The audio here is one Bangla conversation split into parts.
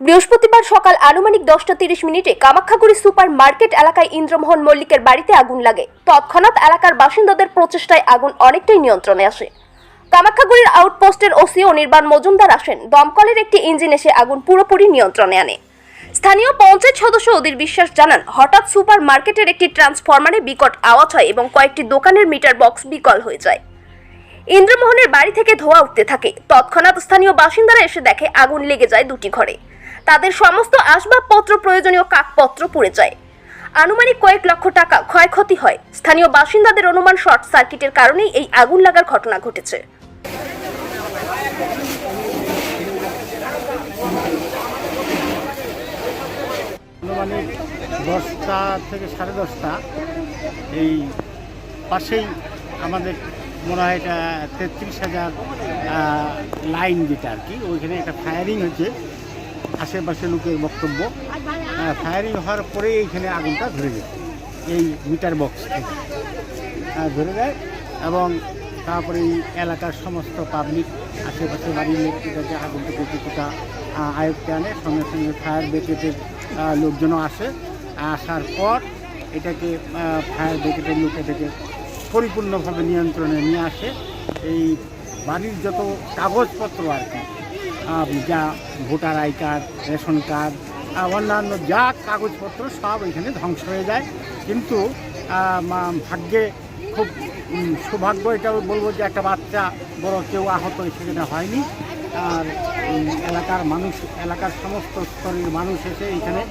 বৃহস্পতিবার সকাল আনুমানিক দশটা তিরিশ মিনিটে কামাখ্যাগুড়ি সুপার মার্কেট এলাকায় ইন্দ্রমোহন মল্লিকের বাড়িতে আগুন লাগে। তৎক্ষণাৎ এলাকার বাসিন্দাদের প্রচেষ্টায় আগুন অনেকটাই নিয়ন্ত্রণে আসে। কামাখ্যাগুড়ির আউটপোস্টের ওসি অনির্বাণ মজুমদার আসেন। দমকলের একটি ইঞ্জিন এসে আগুন পুরোপুরি নিয়ন্ত্রণে আনে। স্থানীয় পঞ্চায়েত সদস্য অধীর বিশ্বাস জানান, হঠাৎ সুপার মার্কেটের একটি ট্রান্সফরমারে বিকট আওয়াজ হয় এবং কয়েকটি দোকানের মিটার বক্স বিকল হয়ে যায়। ইন্দ্রমোহনের বাড়ি থেকে ধোঁয়া উঠতে থাকে। তৎক্ষণাৎ স্থানীয় বাসিন্দারা এসে দেখে আগুন লেগে যায় দুটি ঘরে। তাদের সমস্ত আসবাবপত্র, প্রয়োজনীয় কাকপত্র পুড়ে যায়। আনুমানিক কয়েক লক্ষ টাকা ক্ষয়ক্ষতি হয়। স্থানীয় বাসিন্দাদের অনুমান শর্ট সার্কিটের কারণেই এই আগুন লাগার ঘটনা ঘটেছে। দশটা থেকে সাড়ে দশটা, এই পাশেই আমাদের মনে হয় এটা তেত্রিশ হাজার লাইন যেটা আর কি, ওইখানে একটা ফায়ারিং হচ্ছে আশেপাশে লোকের বক্তব্য। ফায়ারিং হওয়ার পরে এইখানে আগুনটা ধরে যায়। এই মিটার বক্স থেকে। আহ, ধরে দেয় এবং তারপরে এই এলাকার সমস্ত পাবলিক আশেপাশে বাড়ির লোকটাকে আগুন থেকে কিছুটা আয়ত্তে আনে। সঙ্গে সঙ্গে ফায়ার ব্রিগেডের লোকজনও আসে। আসার পর এটাকে ফায়ার ব্রিগেডের লোক এটাকে পরিপূর্ণভাবে নিয়ন্ত্রণে নিয়ে আসে। এই বাড়ির যত কাগজপত্র আর কি যা voter I card, ration card অন্যান্য যা কাগজপত্র সব এখানে ধ্বংস হয়ে যায়। কিন্তু ভাগ্যে খুব সৌভাগ্য এটা বলব যে একটা বাচ্চা বড় কেউ আহত সেখানে হয়নি। আর এলাকার মানুষ, এলাকার সমস্ত স্তরের মানুষ এসে এখানে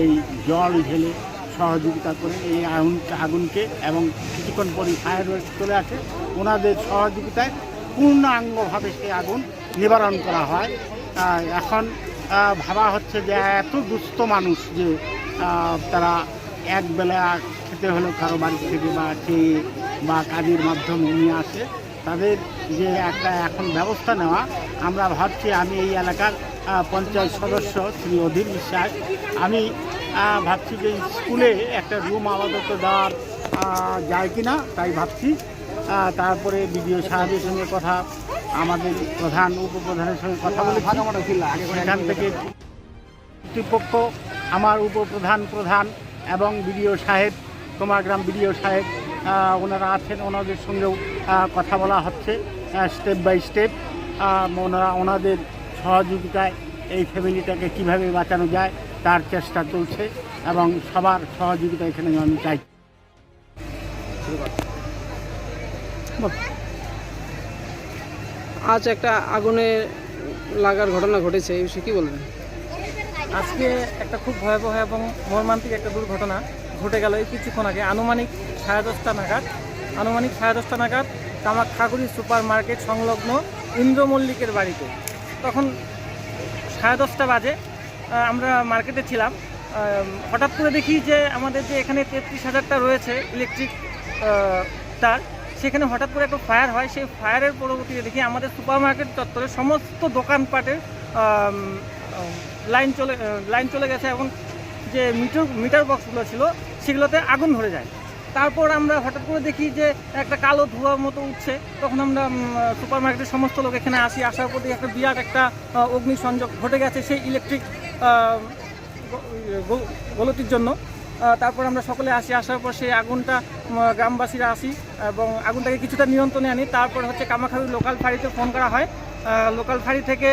এই জল ঢেলে সহযোগিতা করে এই আগুন, আগুনকে এবং কিছুক্ষণ পরই ফায়ার চলে আসে। ওনাদের সহযোগিতায় পূর্ণাঙ্গভাবে সেই আগুন নিবারণ করা হয়। এখন ভাবা হচ্ছে যে এত দুস্থ মানুষ যে তারা একবেলা খেতে হলো কারও বাড়ি থেকে বা খেয়ে বা কাজের মাধ্যমে নিয়ে আসে। তাদের যে একটা এখন ব্যবস্থা নেওয়া, আমরা ভাবছি আমি এই এলাকার পঞ্চায়েত সদস্য শ্রী অধীর বিশ্বাস। আমি ভাবছি যে স্কুলে একটা রুম আপাতত দেওয়ার যায় কি না তাই ভাবছি। তারপরে বিডিও সাহেবের সঙ্গে কথা আমাদের প্রধান উপপ্রধানের সঙ্গে কথা বলে সেখান থেকে কর্তৃপক্ষ, আমার উপপ্রধান প্রধান এবং বিডিও সাহেব, কুমারগ্রাম বিডিও সাহেব ওনারা আছেন, ওনাদের সঙ্গেও কথা বলা হচ্ছে স্টেপ বাই স্টেপ ওনারা ওনাদের সহযোগিতায় এই ফ্যামিলিটাকে কীভাবে বাঁচানো যায় তার চেষ্টা চলছে এবং সবার সহযোগিতা এখানে আমি চাই। আজ একটা আগুনে লাগার ঘটনা ঘটেছে এই বিষয়ে কী বলবেন? আজকে একটা খুব ভয়াবহ এবং মর্মান্তিক একটা দুর্ঘটনা ঘটে গেল। এই কিছুক্ষণ আগে আনুমানিক সাড়ে দশটা নাগাদ, আনুমানিক সাড়ে দশটা নাগাদ তামাক কামাখ্যাগুড়ি সুপার মার্কেট সংলগ্ন ইন্দ্র মল্লিকের বাড়িতে। তখন সাড়ে দশটা বাজে আমরা মার্কেটে ছিলাম। হঠাৎ করে দেখি যে আমাদের যে এখানে তেত্রিশ হাজারটা রয়েছে ইলেকট্রিক তার সেখানে হঠাৎ করে একটা ফায়ার হয়, সেই ফায়ারের পরবর্তীতে দেখি আমাদের সুপার মার্কেট চত্বরে সমস্ত দোকানপাটের লাইন চলে লাইন চলে গেছে এবং যে মিটার মিটার বক্সগুলো ছিল, সেগুলোতে আগুন ধরে যায়। তারপর আমরা হঠাৎ করে দেখি যে একটা কালো ধোঁয়ার মতো উঠছে। তখন আমরা সুপার মার্কেটের সমস্ত লোক এখানে আসি, আসার পর দেখি একটা বিরাট একটা অগ্নিসংযোগ ঘটে গেছে সেই ইলেকট্রিক গলতির জন্য। তারপর আমরা সকলে আসি। আসার পর সেই আগুনটা গ্রামবাসীরা আসি এবং আগুনটাকে কিছুটা নিয়ন্ত্রণে আনি। তারপর হচ্ছে কামাখাবি লোকাল ফাঁড়িতে ফোন করা হয়। লোকাল ফাঁড়ি থেকে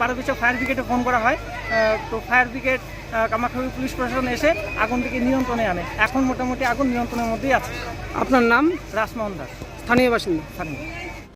বারো বিশে ফায়ার ব্রিগেডে ফোন করা হয়। তো ফায়ার ব্রিগেড কামাখাবি পুলিশ প্রশাসন এসে আগুনটিকে নিয়ন্ত্রণে আনে। এখন মোটামুটি আগুন নিয়ন্ত্রণের মধ্যেই আছে। আপনার নাম? রাসমোহন দাস। স্থানীয় বাসিন্দা। স্থানীয়।